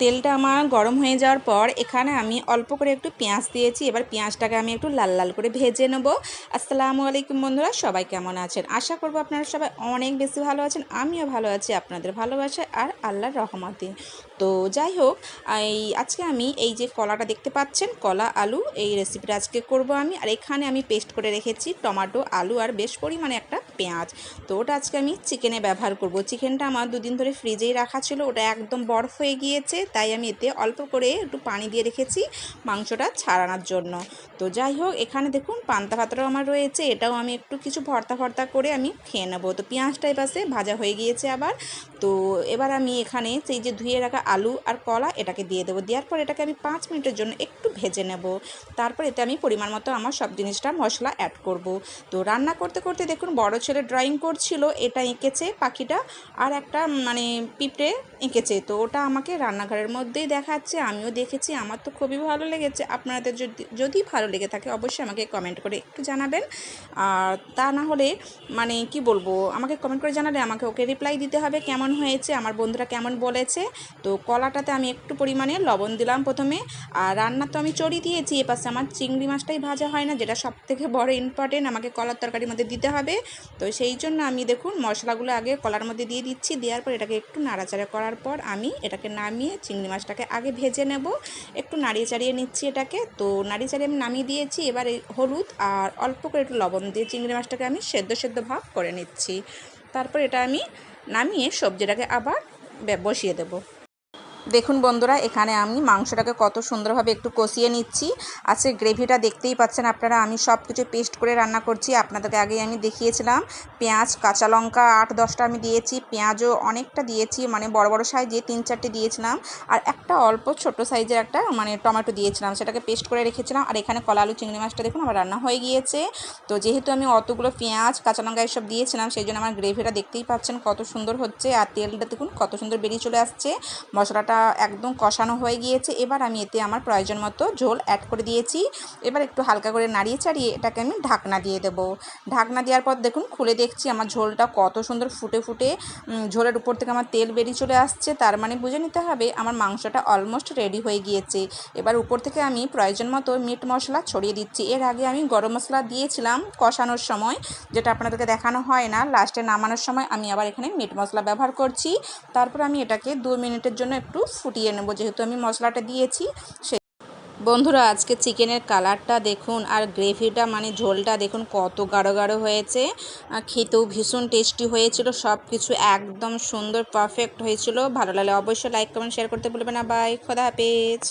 তেলটা আমার গরম হয়ে যাওয়ার পর এখানে আমি অল্প করে একটু পেঁয়াজ দিয়েছি। এবার পেঁয়াজটাকে আমি একটু লাল লাল করে ভেজে নেব। আসসালামু আলাইকুম বন্ধুরা, সবাই কেমন আছেন? আশা করব আপনারা সবাই অনেক বেশি ভালো আছেন, আমিও ভালো আছি আপনাদের ভালোবাসা আর আল্লাহর রহমতে। তো যাই হোক, এই আজকে আমি এই যে কলাটা দেখতে পাচ্ছেন, কলা, আলু, এই রেসিপিটা আজকে করব আমি। আর এখানে আমি পেস্ট করে রেখেছি টমেটো, আলু আর বেশ পরিমাণে একটা পেঁয়াজ। তো ওটা আজকে আমি চিকেনে ব্যবহার করব। চিকেনটা আমার দুদিন ধরে ফ্রিজেই রাখা ছিল, ওটা একদম বরফ হয়ে গিয়েছে, তাই আমি এতে অল্প করে একটু পানি দিয়ে রেখেছি মাংসটা ছাড়ানোর জন্য। তো যাই হোক, এখানে দেখুন পান্তা ভাতটাও আমার রয়েছে, এটাও আমি একটু কিছু ভর্তা ভর্তা করে আমি খেয়ে নেব। তো পেঁয়াজটা এপাশে ভাজা হয়ে গিয়েছে আবার। তো এবার আমি এখানে সেই যে ধুয়ে রাখা আলু আর কলা, এটাকে দিয়ে দেবো। দেওয়ার পর এটাকে আমি পাঁচ মিনিটের জন্য একটু ভেজে নেব। তারপর এতে আমি পরিমাণ মতো আমার সব জিনিসটা মশলা অ্যাড করব। তো রান্না করতে করতে দেখুন বড় ছেলে ড্রয়িং করছিল, এটা এঁকেছে পাখিটা আর একটা মানে পিঁপড়ে এঁকেছে। তো ওটা আমাকে রান্নাঘরের মধ্যেই দেখাচ্ছে, আমিও দেখেছি, আমার তো খুবই ভালো লেগেছে। আপনাদের যদি যদি ভালো লেগে থাকে অবশ্যই আমাকে কমেন্ট করে একটু জানাবেন। আর তা না হলে মানে কি বলব, আমাকে কমেন্ট করে জানালে আমাকে ওকে রিপ্লাই দিতে হবে কেমন হয়েছে, আমার বন্ধুরা কেমন বলেছে। তো কলাটাতে আমি একটু পরিমাণে লবণ দিলাম প্রথমে। আর রান্না তো আমি চড়ি দিয়েছি, এপাশে আমার চিংড়ি মাছটাই ভাজা হয় না, যেটা সব থেকে বড় ইম্পর্টেন্ট আমাকে কলার তরকারির মধ্যে দিতে হবে। তো সেই জন্য আমি দেখুন মশলাগুলো আগে কলার মধ্যে দিয়ে দিচ্ছি, দেওয়ার পর এটাকে একটু নাড়াচাড়া করার পর আমি এটাকে নামিয়ে চিংড়ি মাছটাকে আগে ভেজে নেব। একটু নাড়িয়ে চাড়িয়ে নিচ্ছি এটাকে। তো নাড়িয়ে চাড়িয়ে আমি নামিয়ে দিয়েছি। এবার হলুদ আর অল্প করে একটু লবণ দিয়ে চিংড়ি মাছটাকে আমি সেদ্ধ সেদ্ধ ভাব করে নিচ্ছি। তারপর এটা আমি নামিয়ে সবজিটাকে আবার বসিয়ে দেবো। দেখুন বন্ধুরা, এখানে আমি মাংসটাকে কত সুন্দরভাবে একটু কষিয়ে নিচ্ছি। আজকে গ্রেভিটা দেখতেই পাচ্ছেন আপনারা, আমি সব কিছু পেস্ট করে রান্না করছি। আপনাদেরকে আগে আমি দেখিয়েছিলাম, পেঁয়াজ, কাঁচা লঙ্কা আট দশটা আমি দিয়েছি, পেঁয়াজও অনেকটা দিয়েছি মানে বড় বড় সাইজে তিন চারটে দিয়েছিলাম। আর একটা অল্প ছোট সাইজের একটা মানে টমেটো দিয়েছিলাম, সেটাকে পেস্ট করে রেখেছিলাম। আর এখানে কলা আলু, চিংড়ি মাছটা দেখুন আমার রান্না হয়ে গিয়েছে। তো যেহেতু আমি অতগুলো পেঁয়াজ, কাঁচা লঙ্কা এসব দিয়েছিলাম, সেই জন্য আমার গ্রেভিটা দেখতেই পাচ্ছেন কত সুন্দর হচ্ছে। আর তেলটা দেখুন কত সুন্দর বেরিয়ে চলে আসছে। মশলাটা একদম কষানো হয়ে গিয়েছে। এবার আমি এতে আমার প্রয়োজন মতো ঝোল অ্যাড করে দিয়েছি। এবার একটু হালকা করে নাড়িয়ে চাড়িয়ে এটাকে আমি ঢাকনা দিয়ে দেবো। ঢাকনা দেওয়ার পর দেখুন, খুলে দেখছি আমার ঝোলটা কত সুন্দর ফুটে ফুটে ঝোলের উপর থেকে আমার তেল বেরিয়ে চলে আসছে। তার মানে বুঝে নিতে হবে আমার মাংসটা অলমোস্ট রেডি হয়ে গিয়েছে। এবার উপর থেকে আমি প্রয়োজন মতো মিট মশলা ছড়িয়ে দিচ্ছি। এর আগে আমি গরম মশলা দিয়েছিলাম কষানোর সময়, যেটা আপনাদেরকে দেখানো হয় না। লাস্টে নামানোর সময় আমি আবার এখানে মিট মশলা ব্যবহার করছি। তারপর আমি এটাকে দু মিনিটের জন্য একটু ফুটিয়ে নেব। যেহেতু আমি মশলাটা দিয়েছি, সে বন্ধুরা, আজকে চিকেনের কালারটা দেখুন আর গ্রেভিটা মানে ঝোলটা দেখুন কত গাঢ় গাঢ় হয়েছে। খেতেও ভীষণ টেস্টি হয়েছিল সব কিছু একদম সুন্দর, পারফেক্ট হয়েছিল। ভালো লাগলে অবশ্যই লাইক, কমেন্ট, শেয়ার করতে ভুলবেন না। বাই, খোদা হাফেজ।